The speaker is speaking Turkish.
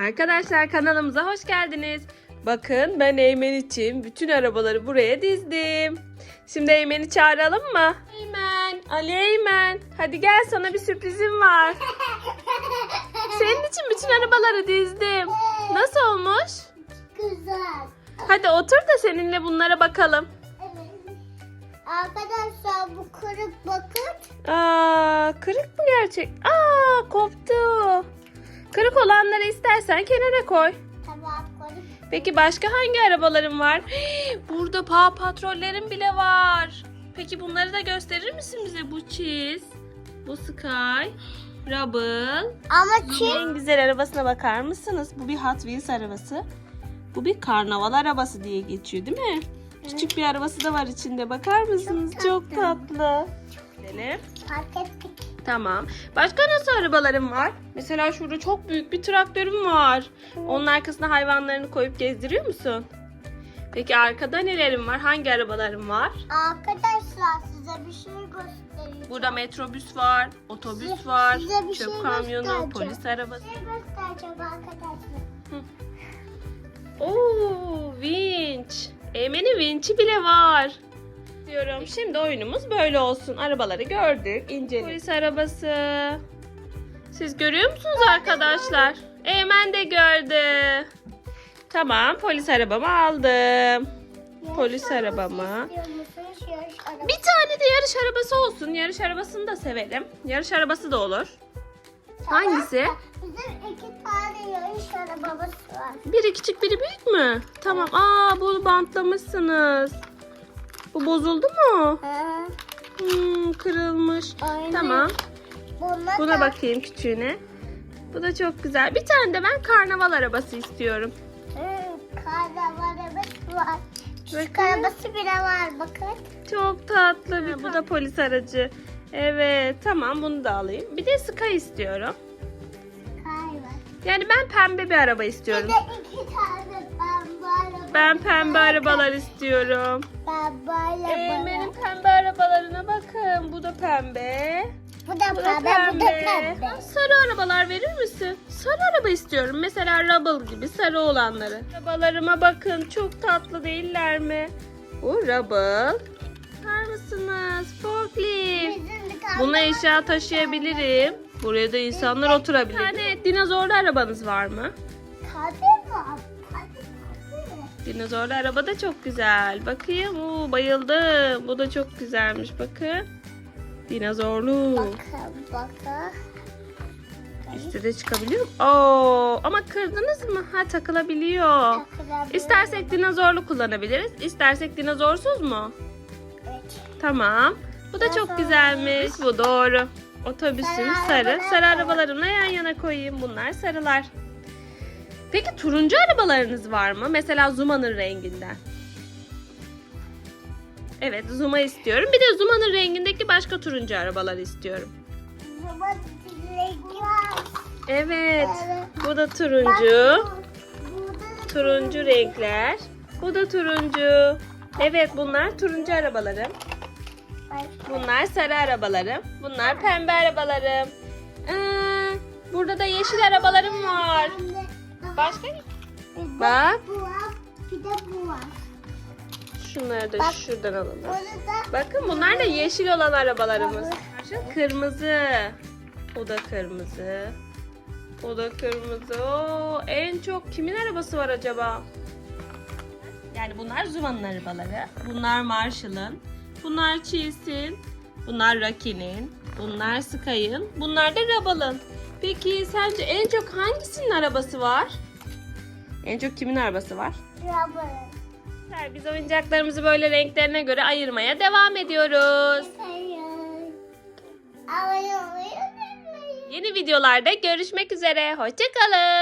Arkadaşlar kanalımıza hoş geldiniz. Bakın ben Eymen için bütün arabaları buraya dizdim. Şimdi Eymen'i çağıralım mı? Eymen, Ali Eymen. Hadi gel sana bir sürprizim var. Senin için bütün arabaları dizdim. Nasıl olmuş? Güzel. Hadi otur da seninle bunlara bakalım. Evet. Arkadaşlar bu kırık bakın. Aa, kırık mı gerçek? Aa, koptu. Kırık olanları istersen kenara koy. Tamam kırık. Peki başka hangi arabaların var? Burada paw patrollerin bile var. Peki bunları da gösterir misin bize? Bu Cheese, bu Sky, Rubble. Ama En güzel arabasına bakar mısınız? Bu bir Hot Wheels arabası. Bu bir karnaval arabası diye geçiyor değil mi? Küçük bir arabası da var içinde. Bakar mısınız? Çok tatlı. Gidelim. fark ettik. Tamam. Başka nasıl arabalarım var? Mesela şurada çok büyük bir traktörüm var. Onun arkasına hayvanlarını koyup gezdiriyor musun? Peki arkada nelerim var? Hangi arabalarım var? Arkadaşlar size bir şey göstereceğim. Burada metrobüs var, otobüs Size- var, size bir çöp şey kamyonu, polis arabası. Bir şey göstereceğim arkadaşlar. Oo, vinç. Eymen'in vinçi bile var. Diyorum. Şimdi oyunumuz böyle olsun. Arabaları gördük, inceledik. Polis arabası. Siz görüyor musunuz arkadaşlar? Eymen de gördü. Tamam, polis arabamı aldım. Polis arabamı. arabası istiyor musunuz? Yarış arabası. Bir tane de yarış arabası olsun. Yarış arabasını da severim. Yarış arabası da olur. Hangisi? Bizim iki tane yarış arabamız var. Biri küçük biri büyük mü? Tamam. Aa bunu bantlamışsınız. Bu bozuldu mu? Ha, Hmm, kırılmış. Aynen. Tamam. Bunlar Buna bakayım küçüğüne. Bu da çok güzel. Bir tane de ben karnaval arabası istiyorum. Hmm, karnaval arabası var. Küçük arabası bile var bakın. Çok tatlı bir. Bu da polis aracı. Evet tamam bunu da alayım. Bir de Sky istiyorum. Kay var. Yani ben pembe bir araba Bir istiyorum. de iki tane. Ben pembe arabalar istiyorum. Pembe araba. Eymen'in pembe arabalarına bakın. Bu da pembe. Bu da Bu da pembe, bu da pembe. pembe. Sarı arabalar verir misin? Sarı araba istiyorum. Mesela Rubble gibi sarı olanları. Arabalarıma bakın. Çok tatlı değiller mi? Bu Rubble. Bakar mısınız? Forklift. Buna eşya taşıyabilirim. Buraya da insanlar oturabilir. Bir tane dinozorlu arabanız var mı? Tabii var. Dinozorlu araba da çok güzel. Bakayım. Oo, bayıldım. Bu da çok güzelmiş. Bakın. Dinozorlu. Bakın bakın. Üstü de çıkabiliyor mu? Oo, ama kırdınız mı? Ha takılabiliyor. Takılabilir. İstersek dinozorlu kullanabiliriz. İstersek dinozorsuz mu? Evet. Tamam. Bu da çok güzelmiş. Bu doğru. Otobüsün Sarı sarı. arabalarımla yan yana koyayım. Bunlar sarılar. Peki turuncu arabalarınız var mı? Mesela Zuma'nın renginden. Evet Zuma istiyorum. Bir de Zuma'nın rengindeki başka turuncu arabalar istiyorum. Zaman rengi var. Evet. Bu da turuncu. Turuncu renkler. Bu da turuncu. Evet bunlar turuncu arabalarım. Bunlar sarı arabalarım. Bunlar pembe arabalarım. Ee, burada da yeşil arabalarım var. Başka? bir de Bak. Bu var. Bir de bu var. Şunları da Bak. şuradan alalım. Da Bakın bunlar da yeşil olan arabalarımız. Kırmızı. O da kırmızı. O da kırmızı. Oo, en çok kimin arabası var acaba? Yani bunlar Zuma'nın arabaları. Bunlar Marshall'ın. Bunlar Cheese'in. Bunlar Rocky'nin. Bunlar Sky'ın. Bunlar da Rubble'ın. Peki sence en çok hangisinin arabası var? En çok kimin arabası var? rubber. Biz oyuncaklarımızı böyle renklerine göre ayırmaya devam ediyoruz. Yeni videolarda görüşmek üzere. Hoşçakalın.